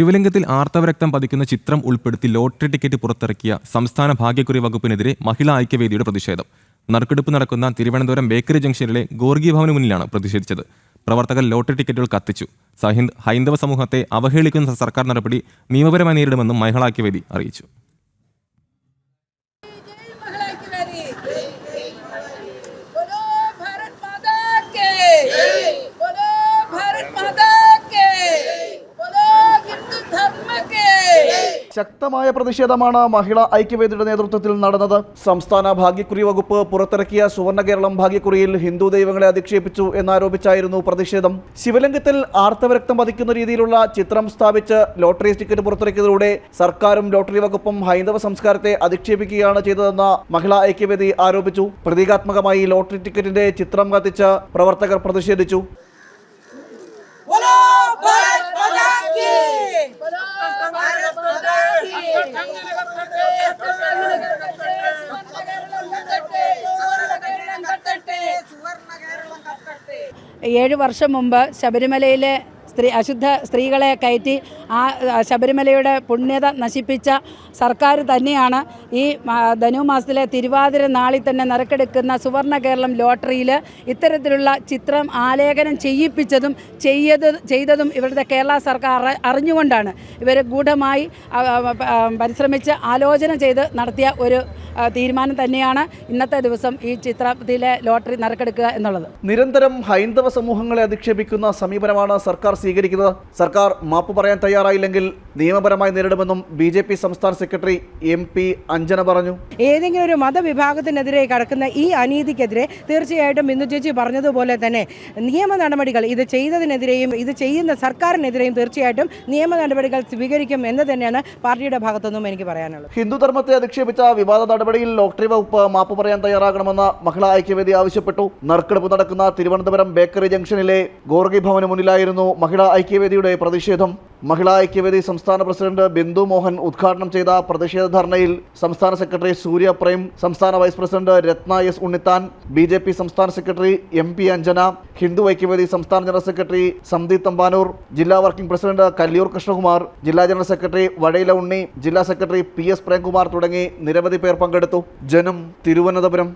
ശിവലിംഗത്തിൽ ആർത്തവരക്തം പതിക്കുന്ന ചിത്രം ഉൾപ്പെടുത്തി ലോട്ടറി ടിക്കറ്റ് പുറത്തിറക്കിയ സംസ്ഥാന ഭാഗ്യക്കുറി വകുപ്പിനെതിരെ മഹിളാ ഐക്യവേദിയുടെ പ്രതിഷേധം. നറുക്കെടുപ്പ് നടക്കുന്ന തിരുവനന്തപുരം ബേക്കറി ജംഗ്ഷനിലെ ഗോർഗി ഭവന് മുന്നിലാണ് പ്രതിഷേധിച്ചത്. പ്രവർത്തകർ ലോട്ടറി ടിക്കറ്റുകൾ കത്തിച്ചു. സഹിന്ദ് ഹൈന്ദവ സമൂഹത്തെ അവഹേളിക്കുന്ന സർക്കാർ നടപടി നിയമപരമായി നേരിടുമെന്നും മഹിളാ ഐക്യവേദി അറിയിച്ചു. ശക്തമായ പ്രതിഷേധമാണ് മഹിളാ ഐക്യവേദിയുടെ നേതൃത്വത്തിൽ നടന്നത്. സംസ്ഥാന ഭാഗ്യക്കുറി വകുപ്പ് പുറത്തിറക്കിയ സുവർണ കേരളം ഭാഗ്യക്കുറിയിൽ ഹിന്ദു ദൈവങ്ങളെ അധിക്ഷേപിച്ചു എന്നാരോപിച്ചായിരുന്നു പ്രതിഷേധം. ശിവലിംഗത്തിൽ ആർത്തവരക്തം പതിക്കുന്ന രീതിയിലുള്ള ചിത്രം സ്ഥാപിച്ച് ലോട്ടറി ടിക്കറ്റ് പുറത്തിറക്കിയതിലൂടെ സർക്കാരും ലോട്ടറി വകുപ്പും ഹൈന്ദവ സംസ്കാരത്തെ അധിക്ഷേപിക്കുകയാണ് ചെയ്തതെന്ന് മഹിളാ ഐക്യവേദി ആരോപിച്ചു. പ്രതീകാത്മകമായി ലോട്ടറി ടിക്കറ്റിന്റെ ചിത്രം കത്തിച്ച് പ്രവർത്തകർ പ്രതിഷേധിച്ചു. ഏഴ് വർഷം മുമ്പ് ശബരിമലയിലെ സ്ത്രീ അശുദ്ധ സ്ത്രീകളെ കയറ്റി ആ ശബരിമലയുടെ പുണ്യത നശിപ്പിച്ച സർക്കാർ തന്നെയാണ് ഈ ധനുമാസത്തിലെ തിരുവാതിര നാളിൽ തന്നെ നറുക്കെടുക്കുന്ന സുവർണ കേരളം ലോട്ടറിയിൽ ഇത്തരത്തിലുള്ള ചിത്രം ആലേഖനം ചെയ്യിപ്പിച്ചതും ചെയ്യത് ചെയ്തതും ഇവരുടെ കേരള സർക്കാർ അറിഞ്ഞുകൊണ്ടാണ്. ഇവർ ഗൂഢമായി പരിശ്രമിച്ച് ആലോചന ചെയ്ത് നടത്തിയ ഒരു തീരുമാനം തന്നെയാണ് ഇന്നത്തെ ദിവസം ഈ ചിത്രത്തിലെ ലോട്ടറി നറുക്കെടുക്കുക എന്നുള്ളത്. നിരന്തരം ഹൈന്ദവ സമൂഹങ്ങളെ അധിക്ഷേപിക്കുന്ന സമീപനമാണ് സർക്കാർ സ്വീകരിക്കുന്നത്? സർക്കാർ മാപ്പ് പറയാൻ തയ്യാറായില്ലെങ്കിൽ നിയമപരമായി നേരിടുമെന്നും ബി ജെ പി സംസ്ഥാന സെക്രട്ടറി എം പി അഞ്ജന പറഞ്ഞു. ഏതെങ്കിലും ഒരു മതവിഭാഗത്തിനെതിരെ കടക്കുന്ന ഈ അനീതിക്കെതിരെ തീർച്ചയായിട്ടും ബിന്ദു ചേച്ചി പറഞ്ഞതുപോലെ തന്നെ നിയമ നടപടികൾ ഇത് ചെയ്തതിനെതിരെയും ഇത് ചെയ്യുന്ന സർക്കാരിനെതിരെയും തീർച്ചയായിട്ടും നിയമ നടപടികൾ സ്വീകരിക്കും എന്ന് തന്നെയാണ് പാർട്ടിയുടെ ഭാഗത്തുനിന്നും എനിക്ക് പറയാനുള്ളത്. ഹിന്ദുധർമ്മത്തെ അധിക്ഷേപിച്ച വിവാദ നടപടിയിൽ ലോട്ടറി വകുപ്പ് മാപ്പ് പറയാൻ തയ്യാറാകണമെന്ന് മഹിളാ ഐക്യവേദി ആവശ്യപ്പെട്ടു. നറുക്കെടുപ്പ് നടക്കുന്ന തിരുവനന്തപുരം ബേക്കറി ജംഗ്ഷനിലെ ഗോർഗി ഭവന് മുന്നിലായിരുന്നു മഹിളാ ഐക്യവേദിയുടെ പ്രതിഷേധം. മഹിളാ ഐക്യവേദി സംസ്ഥാന പ്രസിഡന്റ് ബിന്ദു മോഹൻ ഉദ്ഘാടനം ചെയ്ത പ്രതിഷേധ ധർണയിൽ സംസ്ഥാന സെക്രട്ടറി സൂര്യ പ്രേം സംസ്ഥാന vice president Ratna S Unnithan B J P സംസ്ഥാന secretary M P Anjana Hindu Aikyavedi സംസ്ഥാന ജനറൽ സെക്രട്ടറി സന്ദീപ് തമ്പാനൂർ ജില്ലാ വർക്കിംഗ് പ്രസിഡന്റ് കല്ലിയൂർ കൃഷ്ണകുമാർ ജില്ലാ ജനറൽ സെക്രട്ടറി വഴയില ഉണ്ണി ജില്ലാ സെക്രട്ടറി പി എസ് പ്രേംകുമാർ തുടങ്ങി നിരവധി പേർ പങ്കെടുത്തു. ജനം തിരുവനന്തപുരം.